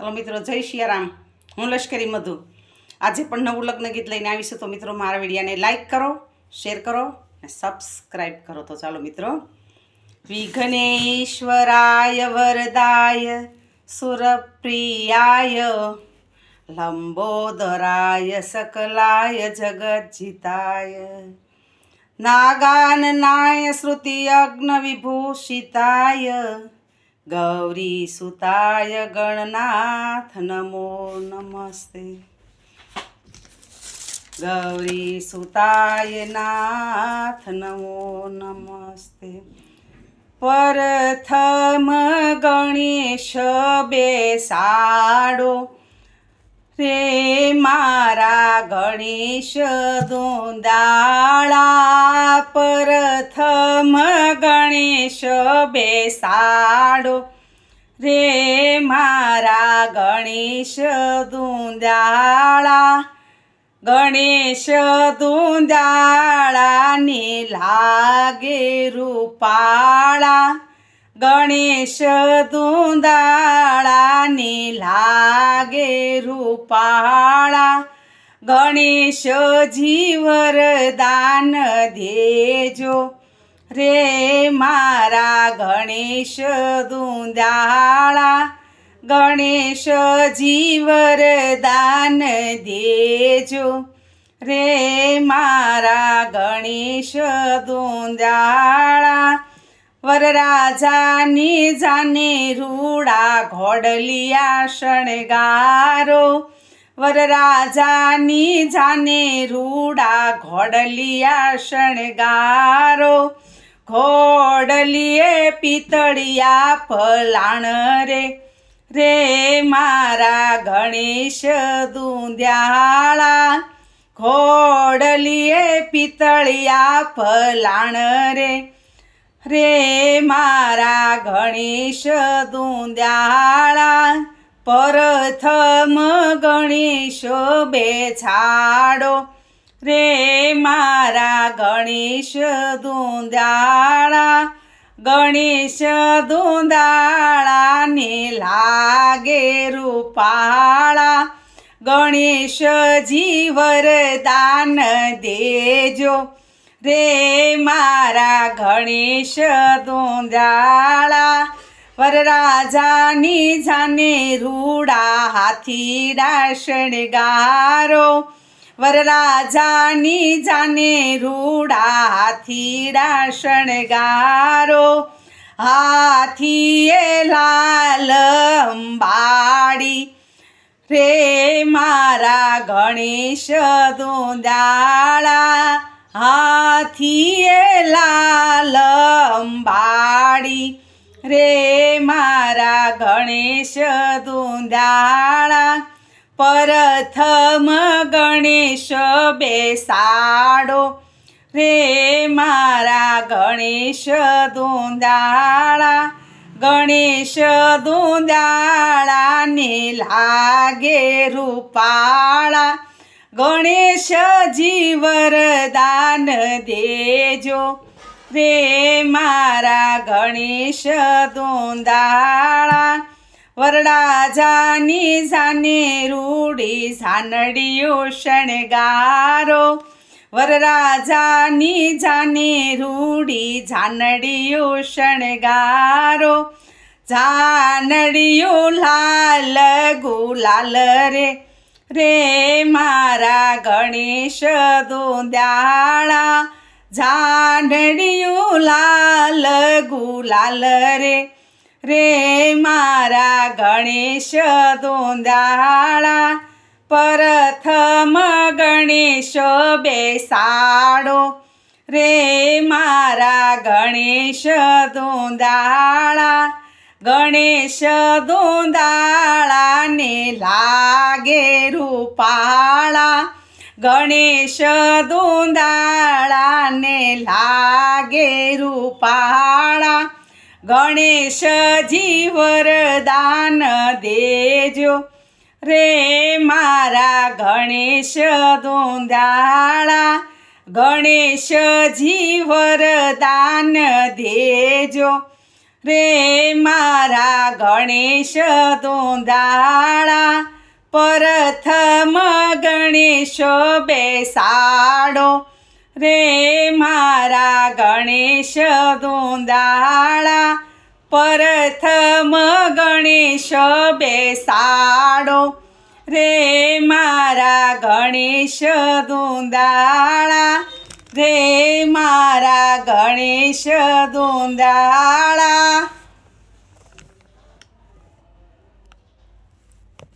Hello મિત્રો, જય શિયારામ. હું લશ્કરી મધુ. આજે પણ નવું લગ્ન ગીત લઈને આવીશું તો મિત્રો, મારા વિડીયાને લાઇક કરો શેર કરો અને સબસ્ક્રાઈબ કરો તો ચાલો મિત્રો. વિઘ્નેશ્વરાય વરદાય, સુરપ્રિયાય, લંબોદરાય સકલાય જગજ્જિતાય નાગાન નાય, શ્રુતિ અગ્ન વિભૂષિતાય ગૌરી સુતાય ગણનાથ, નમો નમસ્તે. ગૌરી સુતાય નાથ, નમો નમસ્તે. પ્રથમ ગણેશ બેસાડો. રે મારા ગણેશ દોંદાળા પ્રથમ ગણેશ બેસાડો. રે મારા ગણેશ દુંદાળા, ગણેશ દુંદાળાને લાગે રૂપાળા. ગણેશ દુંદાળાને લાગે રૂપાળા. ગણેશ જીવર દાન દેજો. રે મારા ગણેશ દુંદાળા ગણેશજી વરદાન દેજો. રે મારા ગણેશ દુંદાળા, વરરાજાની જાને રૂડા ઘોડલિયા શણગારો. વરરાજાની જાને રૂડા ઘોડલિયા શણગારો. ઘોડલીએ પિતળિયા ફલાણ રે. રે મારા ગણેશ દુંદ્યાળા ખોડલીએ પિતળિયા ફલાણ રે. રે મારા ગણેશ દુંદ્યાળા પ્રથમ ગણેશ બેછાડો રે મારા ગણેશ ધૂંધાળા, ગણેશ ધૂંધાળાને લાગે રૂપાળા. ગણેશજી વરદાન દેજો. રે મારા ગણેશ ધૂંધાળા, વરરાજાની જાને રૂડા હાથીડા શણગારો વરરાજાની જાને રૂડા હાથીડા શણગારો. હાથીએ લાલ અંબાડી. રે મારા ગણેશ દુંદાળા. હાથીએ લાલ અંબાડી. રે મારા ગણેશ દુંદાળા. પ્રથમ ગણેશ બેસાડો. રે મારા ગણેશ દુંદાળા, ગણેશ દુંદાળાને લાગે રૂપાળા. ગણેશ જીવરદાન દેજો. રે મારા ગણેશ દોંદાળા વરડાજાની જાને રૂડી સાનડીઓ શણગારો વરરાજાની જાને રૂડી જાનડીઓ શણગારો જાનડીઓ લાલ ગુલાલ રે રે મારા ગણેશ દોંદાળા જાનડિયું લાલ ગુલાલ રે રે મારા ગણેશ દોંદાળા પ્રથમ ગણેશ બેસાડો. રે મારા ગણેશ દોંદાળા, ગણેશ દોંદાળાને લાગે રૂપાળા. ગણેશ દોંદાળાને લાગે રૂપાળા. ગણેશજી વરદાન દેજો. રે મારા ગણેશ દોંદાળા ગણેશજી વરદાન દેજો. રે મારા ગણેશ દોંદાળા પ્રથમ ગણેશ બેસાડો. રે મારા ગણેશ દોંદાળા પ્રથમ ગણેશ બેસાડો. રે મારા ગણેશ દુંદાળા રે મારા ગણેશ દોંદાળા.